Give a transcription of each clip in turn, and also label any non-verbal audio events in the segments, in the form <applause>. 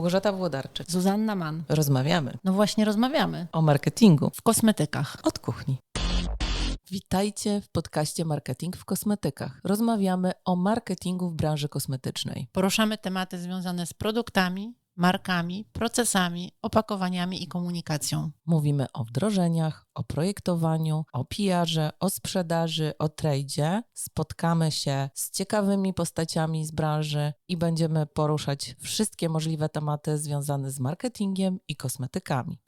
Małgorzata Włodarczyk. Zuzanna Mann. Rozmawiamy No właśnie rozmawiamy. o marketingu W kosmetykach. od kuchni. Witajcie w podcaście Marketing w kosmetykach. Rozmawiamy o marketingu w branży kosmetycznej. Poruszamy tematy związane z produktami, markami, procesami, opakowaniami i komunikacją. Mówimy o wdrożeniach, o projektowaniu, o PR-ze, o sprzedaży, o tradzie. Spotkamy się z ciekawymi postaciami z branży i będziemy poruszać wszystkie możliwe tematy związane z marketingiem i kosmetykami.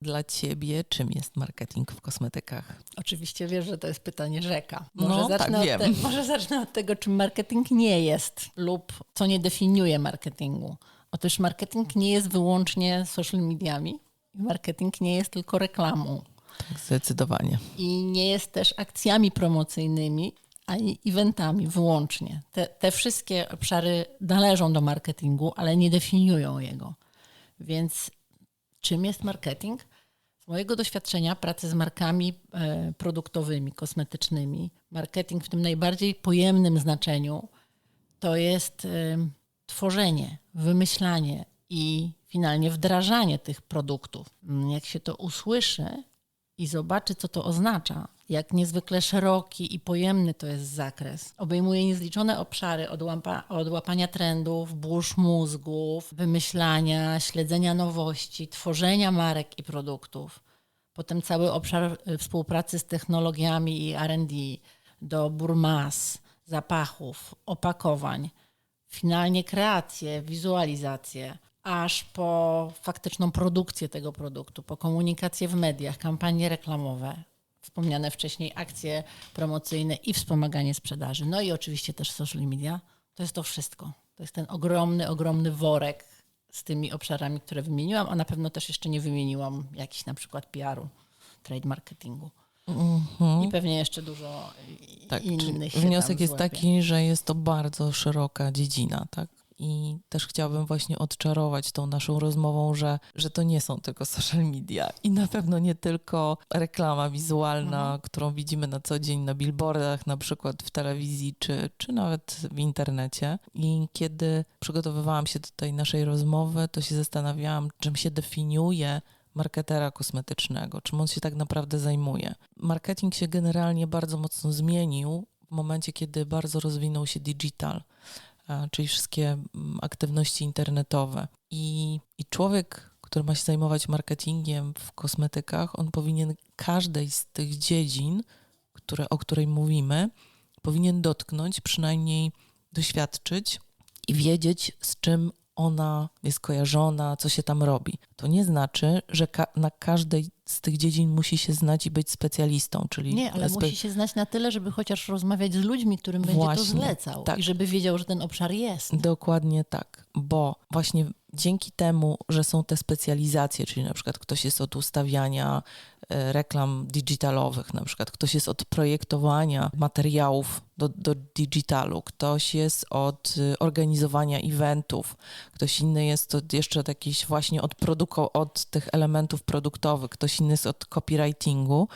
Dla Ciebie, czym jest marketing w kosmetykach? Oczywiście wiesz, że to jest pytanie rzeka. No, tak, zacznę, wiem. od te, może zacznę od tego, czym marketing nie jest lub co nie definiuje marketingu. Otóż marketing nie jest wyłącznie social mediami. Marketing nie jest tylko reklamą. Tak, zdecydowanie. I nie jest też akcjami promocyjnymi, ani eventami wyłącznie. Te, te wszystkie obszary należą do marketingu, ale nie definiują jego. Więc czym jest marketing? Z mojego doświadczenia pracy z markami e, produktowymi, kosmetycznymi, marketing w tym najbardziej pojemnym znaczeniu to jest tworzenie, wymyślanie i finalnie wdrażanie tych produktów. Jak się to usłyszy i zobaczy, co to oznacza, jak niezwykle szeroki i pojemny to jest zakres. Obejmuje niezliczone obszary od, łapa, od łapania trendów, burz mózgów, wymyślania, śledzenia nowości, tworzenia marek i produktów. Potem cały obszar y, współpracy z technologiami i R&D, dobór mas, zapachów, opakowań, finalnie kreację, wizualizację, aż po faktyczną produkcję tego produktu, po komunikację w mediach, kampanie reklamowe, wspomniane wcześniej akcje promocyjne i wspomaganie sprzedaży. No i oczywiście też social media. To jest to wszystko. To jest ten ogromny, ogromny worek z tymi obszarami, które wymieniłam, a na pewno też jeszcze nie wymieniłam jakiś na przykład PR-u, trade marketingu. I pewnie jeszcze dużo Tak, innych. wniosek jest złapie. taki, że jest to bardzo szeroka dziedzina, tak? I też chciałabym właśnie odczarować tą naszą rozmową, że, że to nie są tylko social media i na pewno nie tylko reklama wizualna, Mhm. którą widzimy na co dzień na billboardach, na przykład w telewizji czy, czy nawet w internecie. I kiedy przygotowywałam się do tej naszej rozmowy, to się zastanawiałam, czym się definiuje marketera kosmetycznego, czym on się tak naprawdę zajmuje. Marketing się generalnie bardzo mocno zmienił w momencie, kiedy bardzo rozwinął się digital, a, czyli wszystkie aktywności internetowe. I, I człowiek, który ma się zajmować marketingiem w kosmetykach, on powinien każdej z tych dziedzin, które, o której mówimy, powinien dotknąć, przynajmniej doświadczyć i wiedzieć, z czym ona jest kojarzona, co się tam robi. To nie znaczy, że ka- na każdej z tych dziedzin musi się znać i być specjalistą, czyli Nie, ale spe- musi się znać na tyle, żeby chociaż rozmawiać z ludźmi, którym będzie Właśnie, to zlecał. tak. I żeby wiedział, że ten obszar jest. Dokładnie tak, bo właśnie dzięki temu, że są te specjalizacje, czyli na przykład ktoś jest od ustawiania e, reklam digitalowych, na przykład ktoś jest od projektowania materiałów do, do digitalu, ktoś jest od y, organizowania eventów, ktoś inny jest od jeszcze od jakichś właśnie od, produko- od tych elementów produktowych, ktoś jest od copywritingu,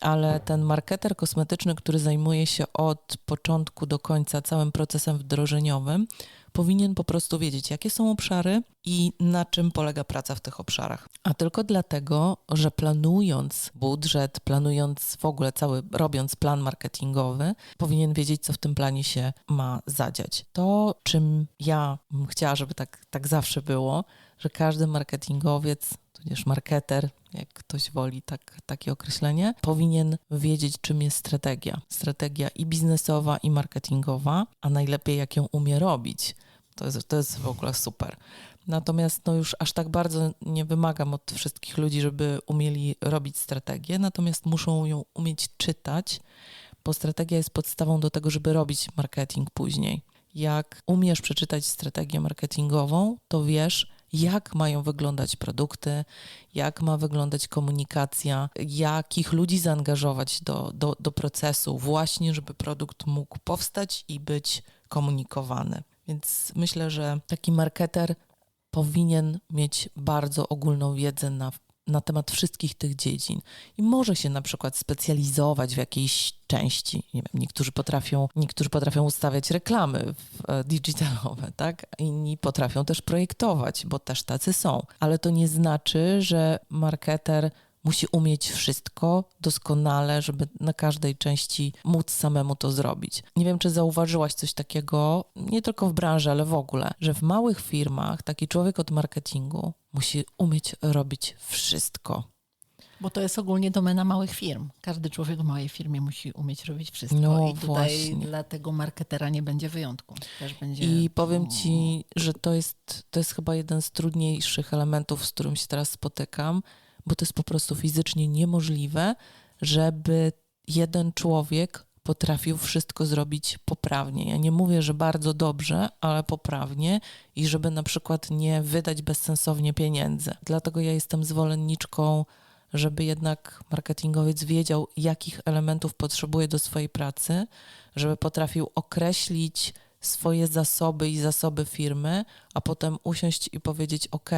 ale ten marketer kosmetyczny, który zajmuje się od początku do końca całym procesem wdrożeniowym, powinien po prostu wiedzieć, jakie są obszary i na czym polega praca w tych obszarach. A tylko dlatego, że planując budżet, planując w ogóle cały, robiąc plan marketingowy, powinien wiedzieć, co w tym planie się ma zadziać. To, czym ja chciała, żeby tak, tak zawsze było, że każdy marketingowiec, tudzież marketer, jak ktoś woli tak, takie określenie, powinien wiedzieć, czym jest strategia. Strategia i biznesowa, i marketingowa, a najlepiej jak ją umie robić. To jest, to jest w ogóle super. Natomiast no już aż tak bardzo nie wymagam od wszystkich ludzi, żeby umieli robić strategię, natomiast muszą ją umieć czytać, bo strategia jest podstawą do tego, żeby robić marketing później. Jak umiesz przeczytać strategię marketingową, to wiesz, jak mają wyglądać produkty, jak ma wyglądać komunikacja, jakich ludzi zaangażować do, do, do procesu, właśnie, żeby produkt mógł powstać i być komunikowany. Więc myślę, że taki marketer powinien mieć bardzo ogólną wiedzę na na temat wszystkich tych dziedzin i może się na przykład specjalizować w jakiejś części. Nie wiem, niektórzy potrafią, niektórzy potrafią ustawiać reklamy e, digitalowe, tak? Inni potrafią też projektować, bo też tacy są. Ale to nie znaczy, że marketer musi umieć wszystko doskonale, żeby na każdej części móc samemu to zrobić. Nie wiem, czy zauważyłaś coś takiego, nie tylko w branży, ale w ogóle, że w małych firmach taki człowiek od marketingu musi umieć robić wszystko. Bo to jest ogólnie domena małych firm. Każdy człowiek w małej firmie musi umieć robić wszystko. No, I tutaj właśnie. dla tego marketera nie będzie wyjątku. Też będzie... I powiem ci, że to jest, to jest chyba jeden z trudniejszych elementów, z którym się teraz spotykam, bo to jest po prostu fizycznie niemożliwe, żeby jeden człowiek potrafił wszystko zrobić poprawnie. Ja nie mówię, że bardzo dobrze, ale poprawnie i żeby na przykład nie wydać bezsensownie pieniędzy. Dlatego ja jestem zwolenniczką, żeby jednak marketingowiec wiedział, jakich elementów potrzebuje do swojej pracy, żeby potrafił określić swoje zasoby i zasoby firmy, a potem usiąść i powiedzieć: OK,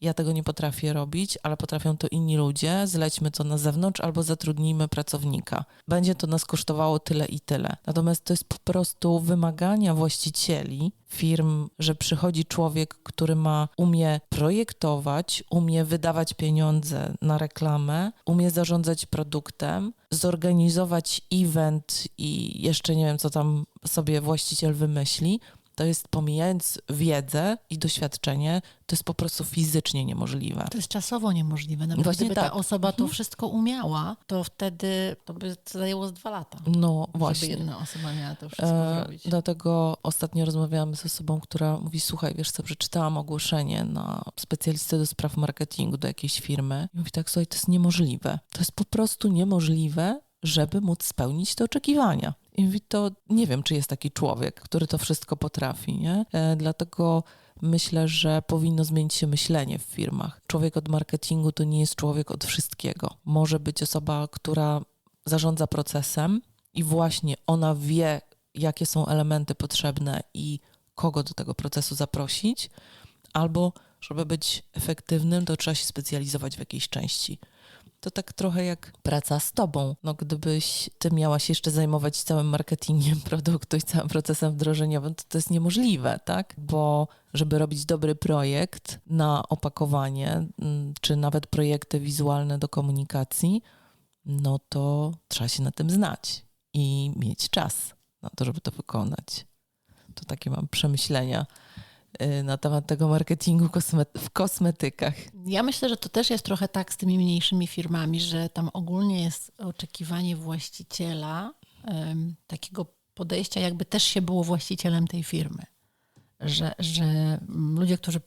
ja tego nie potrafię robić, ale potrafią to inni ludzie, zlećmy to na zewnątrz albo zatrudnijmy pracownika. Będzie to nas kosztowało tyle i tyle. Natomiast to jest po prostu wymagania właścicieli firm, że przychodzi człowiek, który ma umie projektować, umie wydawać pieniądze na reklamę, umie zarządzać produktem, zorganizować event i jeszcze nie wiem, co tam sobie właściciel wymyśli to jest pomijając wiedzę i doświadczenie, to jest po prostu fizycznie niemożliwe. To jest czasowo niemożliwe. Nawet Właśnie gdyby tak. ta osoba to wszystko umiała, to wtedy to by zajęło z dwa lata. No Żeby właśnie. jedna osoba miała to wszystko E, zrobić. dlatego ostatnio rozmawiałam z osobą, która mówi: Słuchaj, wiesz co, przeczytałam ogłoszenie na specjalistę do spraw marketingu do jakiejś firmy. I mówi tak: Słuchaj, to jest niemożliwe. To jest po prostu niemożliwe, żeby móc spełnić te oczekiwania. I mówi: To nie wiem, czy jest taki człowiek, który to wszystko potrafi, nie? E, dlatego myślę, że powinno zmienić się myślenie w firmach. Człowiek od marketingu to nie jest człowiek od wszystkiego. Może być osoba, która zarządza procesem i właśnie ona wie, jakie są elementy potrzebne i kogo do tego procesu zaprosić, albo żeby być efektywnym, to trzeba się specjalizować w jakiejś części. To tak trochę jak praca z tobą. No, gdybyś ty miała się jeszcze zajmować całym marketingiem <laughs> produktu i całym procesem wdrożeniowym, to to jest niemożliwe, tak? Bo żeby robić dobry projekt na opakowanie, mm, czy nawet projekty wizualne do komunikacji, no to trzeba się na tym znać i mieć czas na to, żeby to wykonać. To takie mam przemyślenia na temat tego marketingu w kosmetykach. Ja myślę, że to też jest trochę tak z tymi mniejszymi firmami, że tam ogólnie jest oczekiwanie właściciela takiego podejścia, jakby też się było właścicielem tej firmy. Że, że mm, ludzie, którzy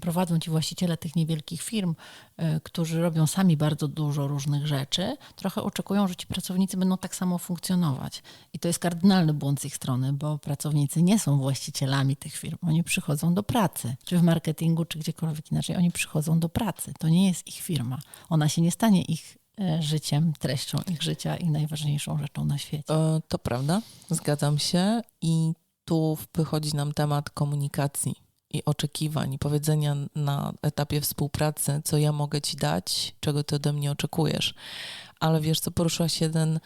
prowadzą ci właściciele tych niewielkich firm, e, którzy robią sami bardzo dużo różnych rzeczy, trochę oczekują, że ci pracownicy będą tak samo funkcjonować. I to jest kardynalny błąd z ich strony, bo pracownicy nie są właścicielami tych firm. Oni przychodzą do pracy, czy w marketingu, czy gdziekolwiek inaczej. Oni przychodzą do pracy. To nie jest ich firma. Ona się nie stanie ich e, życiem, treścią ich życia i najważniejszą rzeczą na świecie. E, To prawda, zgadzam się. I tu wychodzi nam temat komunikacji i oczekiwań, i powiedzenia na etapie współpracy, co ja mogę ci dać, czego ty ode mnie oczekujesz. Ale wiesz, co poruszyłaś jeden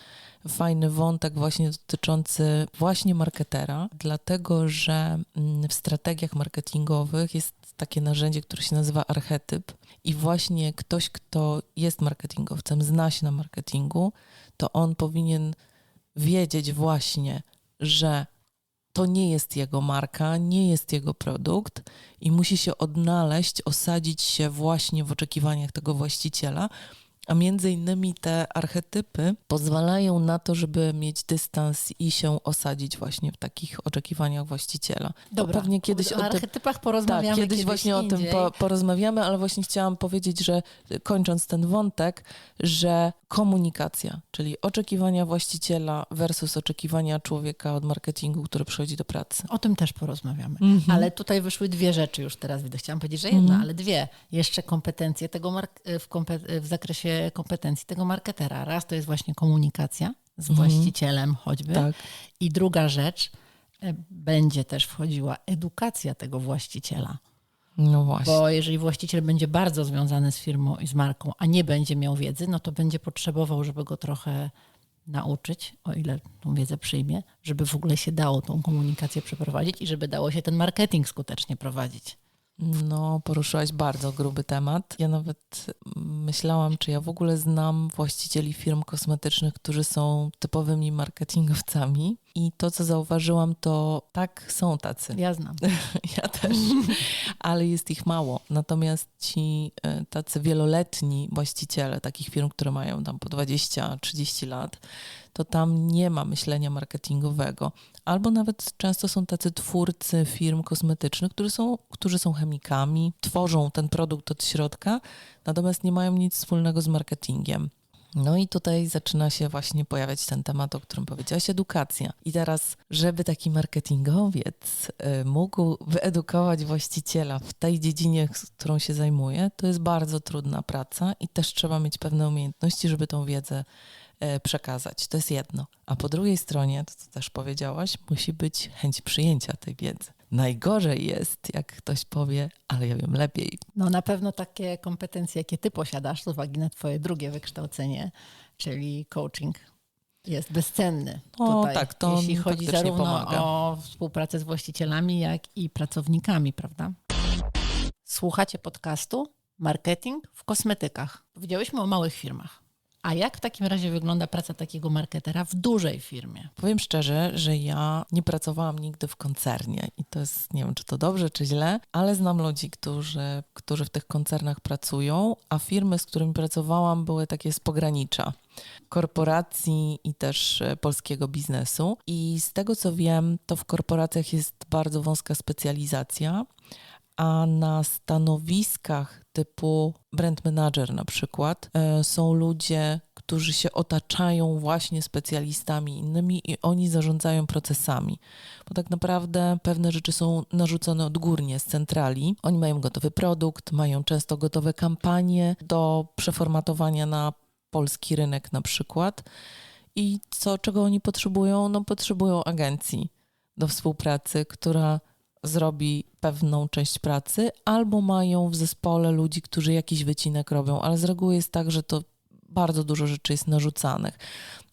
fajny wątek właśnie dotyczący właśnie marketera, dlatego że mm, w strategiach marketingowych jest takie narzędzie, które się nazywa archetyp i właśnie ktoś, kto jest marketingowcem, zna się na marketingu, to on powinien wiedzieć właśnie, że to nie jest jego marka, nie jest jego produkt i musi się odnaleźć, osadzić się właśnie w oczekiwaniach tego właściciela. A między innymi te archetypy pozwalają na to, żeby mieć dystans i się osadzić właśnie w takich oczekiwaniach właściciela. To pewnie kiedyś o o tym, archetypach porozmawiamy tak, kiedyś, kiedyś właśnie o tym indziej. po, porozmawiamy, ale właśnie chciałam powiedzieć, że kończąc ten wątek, że komunikacja, czyli oczekiwania właściciela versus oczekiwania człowieka od marketingu, który przychodzi do pracy. O tym też porozmawiamy. Mhm. Ale tutaj wyszły dwie rzeczy już teraz. Widzę. Chciałam powiedzieć, że jedna, ale dwie. Jeszcze kompetencje tego w, w zakresie kompetencji tego marketera. Raz to jest właśnie komunikacja z właścicielem choćby. Tak. I druga rzecz, e, będzie też wchodziła edukacja tego właściciela. No właśnie. Bo jeżeli właściciel będzie bardzo związany z firmą i z marką, a nie będzie miał wiedzy, no to będzie potrzebował, żeby go trochę nauczyć, o ile tą wiedzę przyjmie, żeby w ogóle się dało tą komunikację przeprowadzić i żeby dało się ten marketing skutecznie prowadzić. No, poruszyłaś bardzo gruby temat. Ja nawet myślałam, czy ja w ogóle znam właścicieli firm kosmetycznych, którzy są typowymi marketingowcami. I to, co zauważyłam, to tak, są tacy. Ja znam. <laughs> Ja też, ale jest ich mało. Natomiast ci e, tacy wieloletni właściciele takich firm, które mają tam po 20-30 lat, to tam nie ma myślenia marketingowego. Albo nawet często są tacy twórcy firm kosmetycznych, którzy są, którzy są chemikami, tworzą ten produkt od środka, natomiast nie mają nic wspólnego z marketingiem. No i tutaj zaczyna się właśnie pojawiać ten temat, o którym powiedziałaś, edukacja. I teraz, żeby taki marketingowiec y, mógł wyedukować właściciela w tej dziedzinie, którą się zajmuje, to jest bardzo trudna praca i też trzeba mieć pewne umiejętności, żeby tą wiedzę y, przekazać. To jest jedno. A po drugiej stronie, to co też powiedziałaś, musi być chęć przyjęcia tej wiedzy. Najgorzej jest, jak ktoś powie, ale ja wiem lepiej. No na pewno takie kompetencje, jakie ty posiadasz z uwagi na twoje drugie wykształcenie, czyli coaching, jest bezcenny. O, tutaj, tak, to jeśli chodzi zarówno pomaga. o współpracę z właścicielami, jak i pracownikami, prawda? Słuchacie podcastu Marketing w kosmetykach. Powiedziałyśmy o małych firmach. A jak w takim razie wygląda praca takiego marketera w dużej firmie? Powiem szczerze, że ja nie pracowałam nigdy w koncernie i to jest, nie wiem, czy to dobrze, czy źle, ale znam ludzi, którzy, którzy w tych koncernach pracują, a firmy, z którymi pracowałam, były takie z pogranicza korporacji i też e, polskiego biznesu. I z tego co wiem, to w korporacjach jest bardzo wąska specjalizacja, a na stanowiskach typu brand manager na przykład e, są ludzie, którzy się otaczają właśnie specjalistami innymi i oni zarządzają procesami. Bo tak naprawdę pewne rzeczy są narzucone odgórnie z centrali. Oni mają gotowy produkt, mają często gotowe kampanie do przeformatowania na polski rynek na przykład. I co, czego oni potrzebują? No potrzebują agencji do współpracy, która zrobi pewną część pracy, albo mają w zespole ludzi, którzy jakiś wycinek robią, ale z reguły jest tak, że to bardzo dużo rzeczy jest narzucanych.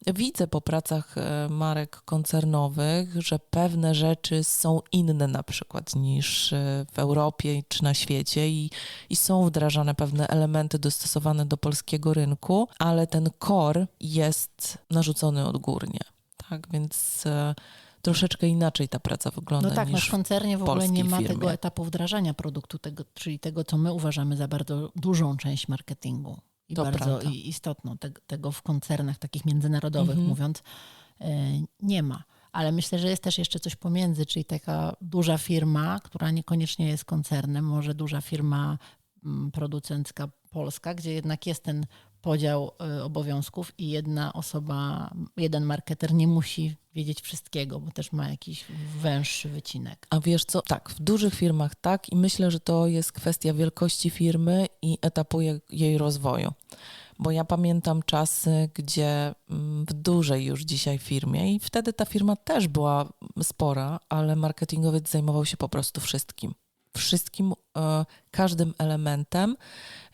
Widzę po pracach e, marek koncernowych, że pewne rzeczy są inne na przykład niż e, w Europie czy na świecie i, i są wdrażane pewne elementy dostosowane do polskiego rynku, ale ten core jest narzucony odgórnie. Tak, więc e, troszeczkę inaczej ta praca wygląda No tak, no niż w koncernie w ogóle nie ma firmie. tego etapu wdrażania produktu, tego, czyli tego, co my uważamy za bardzo dużą część marketingu i To bardzo prawda. istotną. Tego, tego w koncernach takich międzynarodowych, Mhm. mówiąc, e, nie ma. Ale myślę, że jest też jeszcze coś pomiędzy, czyli taka duża firma, która niekoniecznie jest koncernem, może duża firma mm, producencka polska, gdzie jednak jest ten podział e, obowiązków i jedna osoba, jeden marketer nie musi wiedzieć wszystkiego, bo też ma jakiś węższy wycinek. A wiesz co? Tak, w dużych firmach tak i myślę, że to jest kwestia wielkości firmy i etapu je- jej rozwoju. Bo ja pamiętam czasy, gdzie mm, w dużej już dzisiaj firmie i wtedy ta firma też była spora, ale marketingowiec zajmował się po prostu wszystkim. Wszystkim, e, każdym elementem,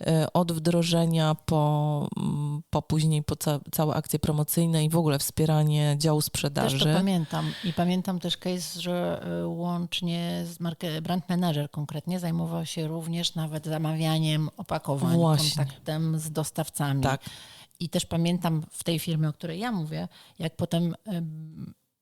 e, od wdrożenia po, mm, po później po ca- całe akcje promocyjne i w ogóle wspieranie działu sprzedaży. Też to pamiętam. I pamiętam też case, że y, łącznie z brand manager konkretnie zajmował się również nawet zamawianiem opakowań, Właśnie. kontaktem z dostawcami. Tak. I też pamiętam w tej firmie, o której ja mówię, jak potem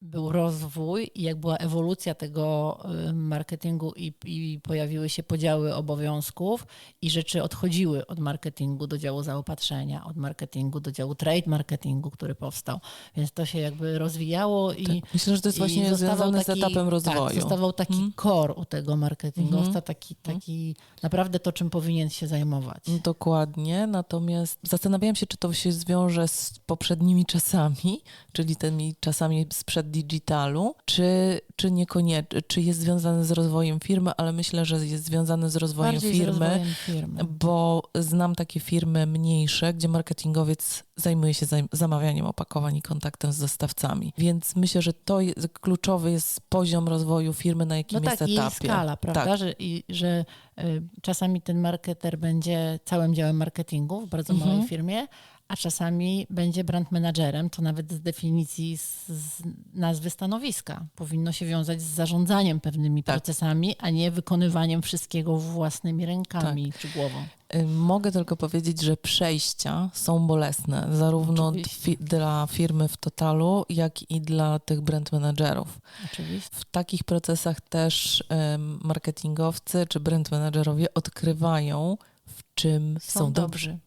był rozwój i jak była ewolucja tego ym, marketingu i, i pojawiły się podziały obowiązków i rzeczy odchodziły od marketingu do działu zaopatrzenia, od marketingu do działu trade marketingu, który powstał. Więc to się jakby rozwijało i Tak. Myślę, że to jest właśnie związane taki- z etapem Tak, rozwoju. zostawał taki Mhm. core u tego marketingu, Mhm. taki, taki naprawdę to, czym powinien się zajmować. Dokładnie, natomiast zastanawiałam się, czy to się zwiąże z poprzednimi czasami, czyli tymi czasami sprzed digitalu, czy, czy niekoniecznie, czy jest związane z rozwojem firmy, ale myślę, że jest związane z rozwojem Bardziej z firmy, rozwojem firmy. bo znam takie firmy mniejsze, gdzie marketingowiec zajmuje się zamawianiem opakowań i kontaktem z dostawcami. Więc myślę, że to jest, kluczowy jest poziom rozwoju firmy, na No jakim tak, jest i etapie. skala, prawda? Tak. Że, i, że Y, Czasami ten marketer będzie całym działem marketingu w bardzo małej Mhm. firmie, a czasami będzie brand managerem, to nawet z definicji, z, z nazwy stanowiska. Powinno się wiązać z zarządzaniem pewnymi Tak. procesami, a nie wykonywaniem wszystkiego własnymi rękami Tak. czy głową. Y, Mogę tylko powiedzieć, że przejścia są bolesne, zarówno fi- dla firmy w totalu, jak i dla tych brand managerów. Oczywiście. W takich procesach też em, marketingowcy czy brand managerowie odkrywają, w czym są, dobrzy.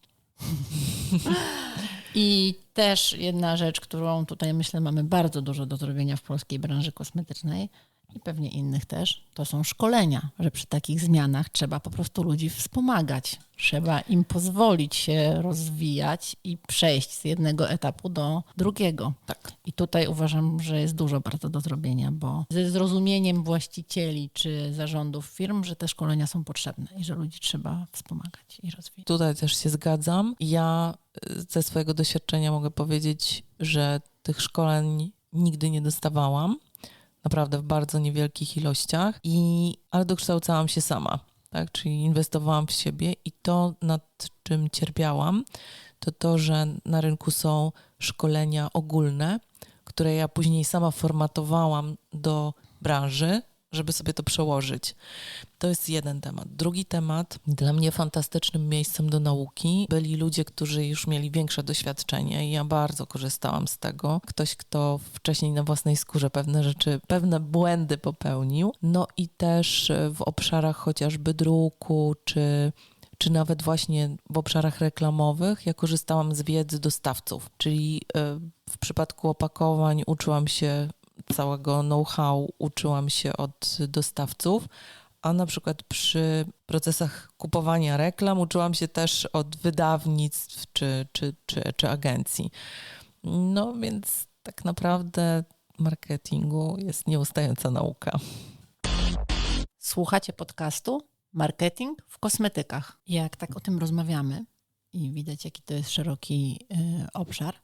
I też jedna rzecz, którą tutaj myślę mamy bardzo dużo do zrobienia w polskiej branży kosmetycznej i pewnie innych też, to są szkolenia, że przy takich zmianach trzeba po prostu ludzi wspomagać. Trzeba im pozwolić się rozwijać i przejść z jednego etapu do drugiego. Tak. I tutaj uważam, że jest dużo bardzo do zrobienia, bo ze zrozumieniem właścicieli czy zarządów firm, że te szkolenia są potrzebne i że ludzi trzeba wspomagać i rozwijać. Tutaj też się zgadzam. Ja y, ze swojego doświadczenia mogę powiedzieć, że tych szkoleń nigdy nie dostawałam. Naprawdę w bardzo niewielkich ilościach, i, ale dokształcałam się sama. Tak? Czyli inwestowałam w siebie i to, nad czym cierpiałam, to to, że na rynku są szkolenia ogólne, które ja później sama formatowałam do branży, żeby sobie to przełożyć. To jest jeden temat. Drugi temat, dla mnie fantastycznym miejscem do nauki byli ludzie, którzy już mieli większe doświadczenie i ja bardzo korzystałam z tego. Ktoś, kto wcześniej na własnej skórze pewne rzeczy, pewne błędy popełnił. No i też e, w obszarach chociażby druku, czy czy nawet właśnie w obszarach reklamowych, ja korzystałam z wiedzy dostawców, czyli e, w przypadku opakowań uczyłam się całego know-how, uczyłam się od dostawców, a na przykład przy procesach kupowania reklam uczyłam się też od wydawnictw czy, czy, czy, czy agencji. No więc tak naprawdę marketingu jest nieustająca nauka. Słuchacie podcastu Marketing w kosmetykach. Jak tak o tym rozmawiamy i widać, jaki to jest szeroki y, obszar,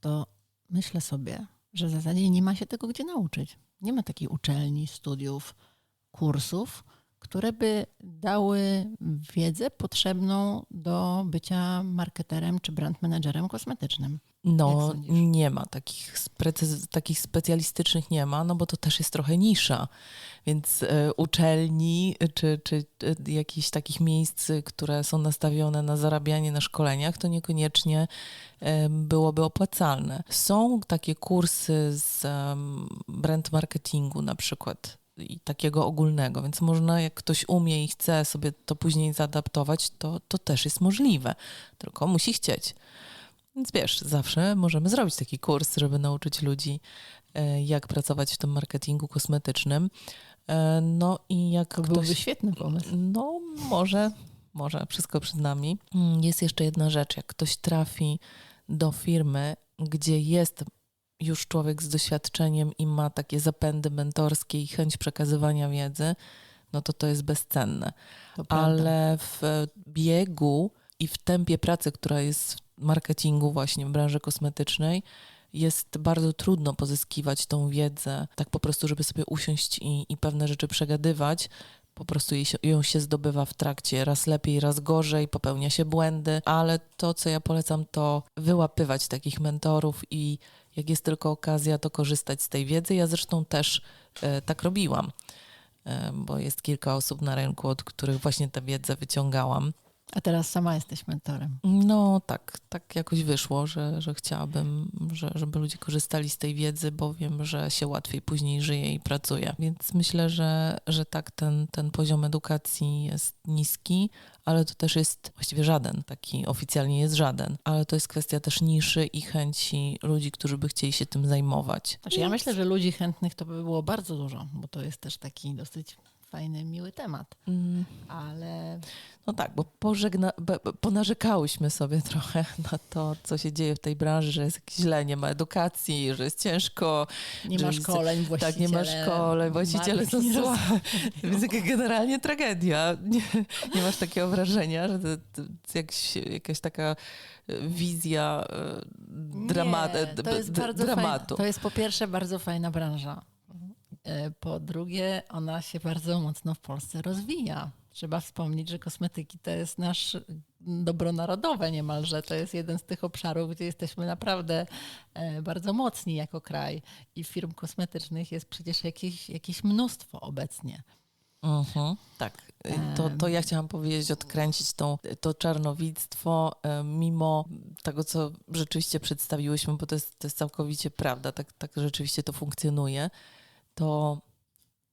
to myślę sobie, że w zasadzie nie ma się tego gdzie nauczyć. Nie ma takiej uczelni, studiów, kursów, które by dały wiedzę potrzebną do bycia marketerem czy brand managerem kosmetycznym. No, nie ma takich, takich specjalistycznych nie ma, no bo to też jest trochę nisza. Więc e, uczelni czy, czy e, jakichś takich miejsc, które są nastawione na zarabianie na szkoleniach, to niekoniecznie e, byłoby opłacalne. Są takie kursy z brand marketingu na przykład i takiego ogólnego, więc można, jak ktoś umie i chce sobie to później zaadaptować, to, to też jest możliwe, tylko musi chcieć. Więc wiesz, zawsze możemy zrobić taki kurs, żeby nauczyć ludzi, e, jak pracować w tym marketingu kosmetycznym. E, No i jak To ktoś... byłby świetny pomysł. No, może, może, wszystko przed nami. Mm, Jest jeszcze jedna rzecz, jak ktoś trafi do firmy, gdzie jest już człowiek z doświadczeniem i ma takie zapędy mentorskie i chęć przekazywania wiedzy, no to to jest bezcenne To ale w biegu i w tempie pracy, która jest w marketingu właśnie w branży kosmetycznej, jest bardzo trudno pozyskiwać tą wiedzę, tak po prostu, żeby sobie usiąść i, i pewne rzeczy przegadywać. Po prostu jej się, ją się zdobywa w trakcie, raz lepiej, raz gorzej, popełnia się błędy, ale to, co ja polecam, to wyłapywać takich mentorów i jak jest tylko okazja, to korzystać z tej wiedzy. Ja zresztą też e, tak robiłam e, bo jest kilka osób na rynku, od których właśnie tę wiedzę wyciągałam. A teraz sama jesteś mentorem. No tak, tak jakoś wyszło, że, że chciałabym, że, żeby ludzie korzystali z tej wiedzy, bo wiem, że się łatwiej później żyje i pracuje. Więc myślę, że, że tak ten, ten poziom edukacji jest niski, ale to też jest właściwie żaden, taki oficjalnie jest żaden, ale to jest kwestia też niszy i chęci ludzi, którzy by chcieli się tym zajmować. Znaczy, ja myślę, że ludzi chętnych to by było bardzo dużo, bo to jest też taki dosyć fajny, miły temat. Mm. Ale No tak, bo pożegna, ponarzekałyśmy sobie <laughs> trochę na to, co się dzieje w tej branży, że jest źle, nie ma edukacji, że jest ciężko. nie ma szkoleń, Tak, nie ma właściciele szkoleń, właściciele są jest <laughs> jaka generalnie tragedia. <laughs> Nie, nie masz takiego wrażenia, że to, to jakiś, jakaś taka e, wizja e, dramat, Nie, to jest dramatu. Fajna, to jest po pierwsze bardzo fajna branża. E, Po drugie, ona się bardzo mocno w Polsce rozwija. Trzeba wspomnieć, że kosmetyki to jest nasz dobro narodowe niemalże. To jest jeden z tych obszarów, gdzie jesteśmy naprawdę e, bardzo mocni jako kraj. I firm kosmetycznych jest przecież jakieś, jakieś mnóstwo obecnie. Mhm, tak, to, to ja chciałam powiedzieć, odkręcić tą, to czarnowictwo, e, mimo tego, co rzeczywiście przedstawiłyśmy, bo to jest, to jest całkowicie prawda, tak, tak rzeczywiście to funkcjonuje, to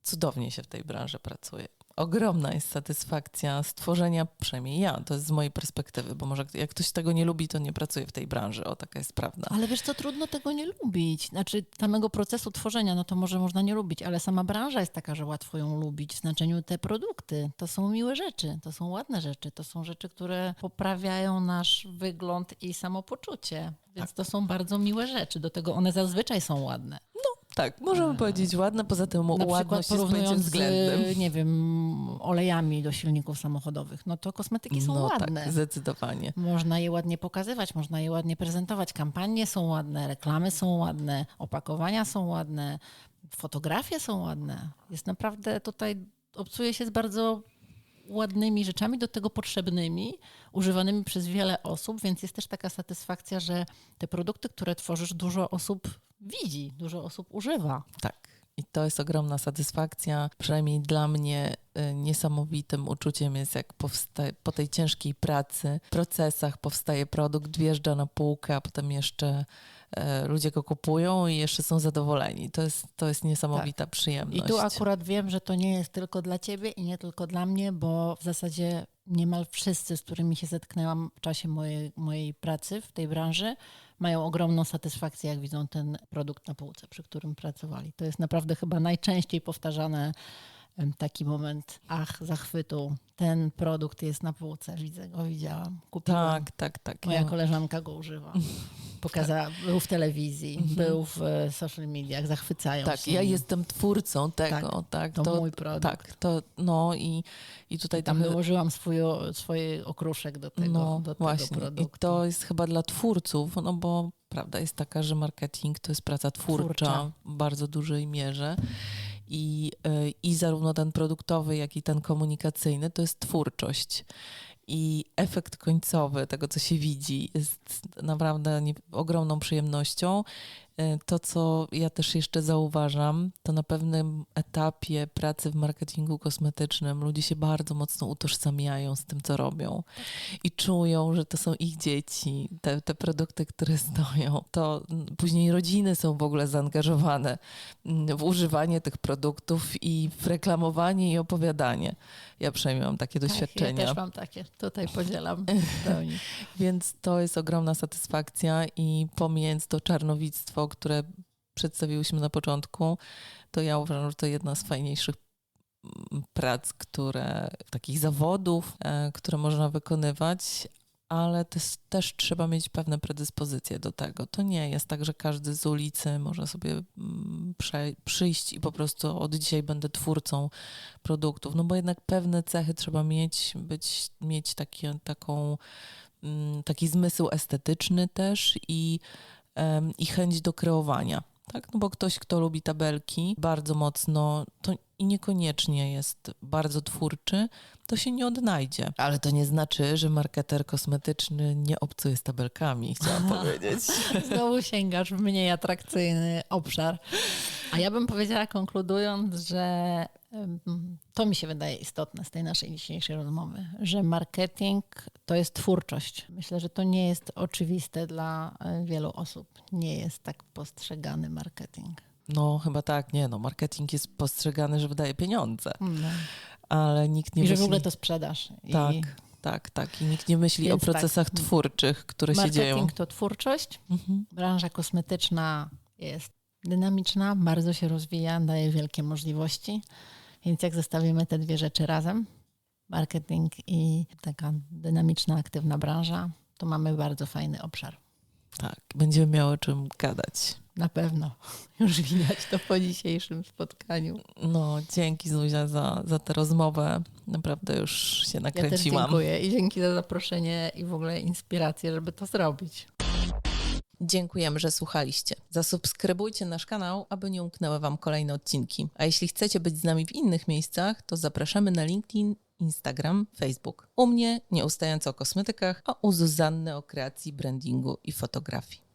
cudownie się w tej branży pracuje ogromna jest satysfakcja stworzenia, przynajmniej ja, to jest z mojej perspektywy, bo może jak ktoś tego nie lubi, to nie pracuje w tej branży, o taka jest prawda. Ale wiesz co, trudno tego nie lubić. Znaczy samego procesu tworzenia, no to może można nie lubić, ale sama branża jest taka, że łatwo ją lubić w znaczeniu te produkty. To są miłe rzeczy, to są ładne rzeczy, to są rzeczy, które poprawiają nasz wygląd i samopoczucie. Więc to są bardzo miłe rzeczy, do tego one zazwyczaj są ładne. Tak, możemy powiedzieć ładne, poza tym Na ładność jest pojęciem z, nie wiem, olejami do silników samochodowych, no to kosmetyki są no ładne. tak, zdecydowanie. Można je ładnie pokazywać, można je ładnie prezentować. Kampanie są ładne, reklamy są ładne, opakowania są ładne, fotografie są ładne. Jest naprawdę tutaj, obcuje się z bardzo ładnymi rzeczami, do tego potrzebnymi, używanymi przez wiele osób, więc jest też taka satysfakcja, że te produkty, które tworzysz, dużo osób widzi, dużo osób używa. Tak. I to jest ogromna satysfakcja. Przynajmniej dla mnie y, niesamowitym uczuciem jest, jak powstaje, po tej ciężkiej pracy, procesach powstaje produkt, wjeżdża na półkę, a potem jeszcze e, ludzie go kupują i jeszcze są zadowoleni. To jest, to jest niesamowita Tak. przyjemność. I tu akurat wiem, że to nie jest tylko dla ciebie i nie tylko dla mnie, bo w zasadzie niemal wszyscy, z którymi się zetknęłam w czasie mojej, mojej pracy w tej branży, mają ogromną satysfakcję, jak widzą ten produkt na półce, przy którym pracowali. To jest naprawdę chyba najczęściej powtarzane taki moment, ach, zachwytu, ten produkt jest na półce, widzę go, widziałam, kupiłam. Tak, tak, tak. Moja Ja- koleżanka go używa. <laughs> Pokazała, był w telewizji, był w e, social mediach, zachwycają Tak, się. ja nim. jestem twórcą tego, tak. to mój produkt. Tak, to no i, i tutaj Tam trochę- dołożyłam swój, swój okruszek do tego, no, do tego właśnie. produktu. I to jest chyba dla twórców, no bo prawda jest taka, że marketing to jest praca twórcza, Twórcza. w bardzo dużej mierze. I, y, I zarówno ten produktowy, jak i ten komunikacyjny to jest twórczość. I efekt końcowy tego, co się widzi, jest naprawdę nie, ogromną przyjemnością. Y, To, co ja też jeszcze zauważam, to na pewnym etapie pracy w marketingu kosmetycznym ludzie się bardzo mocno utożsamiają z tym, co robią i czują, że to są ich dzieci, te, te produkty, które stoją. To mm, później rodziny są w ogóle zaangażowane mm, w używanie tych produktów i w reklamowanie i opowiadanie. Ja przynajmniej mam takie Tak, doświadczenia. Ja też mam takie, tutaj podzielam. <laughs> Więc to jest ogromna satysfakcja i pomijając to czarnowictwo, które przedstawiłyśmy na początku, to ja uważam, że to jedna z fajniejszych mm, prac, które, takich zawodów, e, które można wykonywać, ale też, też trzeba mieć pewne predyspozycje do tego. To nie jest tak, że każdy z ulicy może sobie mm, prze, przyjść i po prostu od dzisiaj będę twórcą produktów, no bo jednak pewne cechy trzeba mieć, być, mieć taki, taką, mm, taki zmysł estetyczny też i, i chęć do kreowania. Tak? No bo ktoś, kto lubi tabelki bardzo mocno, to i niekoniecznie jest bardzo twórczy, to się nie odnajdzie. Ale to nie znaczy, że marketer kosmetyczny nie obcuje z tabelkami, chciałam <laughs> powiedzieć. Znowu sięgasz w mniej atrakcyjny obszar. A ja bym powiedziała, konkludując, że to mi się wydaje istotne z tej naszej dzisiejszej rozmowy, że marketing to jest twórczość. Myślę, że to nie jest oczywiste dla e, wielu osób. Nie jest tak postrzegany marketing. No chyba tak, nie no, marketing jest postrzegany, że wydaje pieniądze, No. ale nikt nie I że myśli... w ogóle to sprzedaż. I Tak, tak, tak. I nikt nie myśli Więc o procesach tak. twórczych, które się dzieją. Marketing to twórczość. Mhm. Branża kosmetyczna jest dynamiczna, bardzo się rozwija, daje wielkie możliwości. Więc jak zestawimy te dwie rzeczy razem, marketing i taka dynamiczna, aktywna branża, to mamy bardzo fajny obszar. Tak, będziemy miały o czym gadać. Na pewno. <laughs> Już widać to po dzisiejszym spotkaniu. No, dzięki Zuzia za, za tę rozmowę. Naprawdę już się Ja też nakręciłam. dziękuję i dzięki za zaproszenie i w ogóle inspirację, żeby to zrobić. Dziękujemy, że słuchaliście. Zasubskrybujcie nasz kanał, aby nie umknęły Wam kolejne odcinki. A jeśli chcecie być z nami w innych miejscach, to zapraszamy na LinkedIn Instagram, Facebook. U mnie nieustająco o kosmetykach, a u Zuzanny o kreacji, brandingu i fotografii.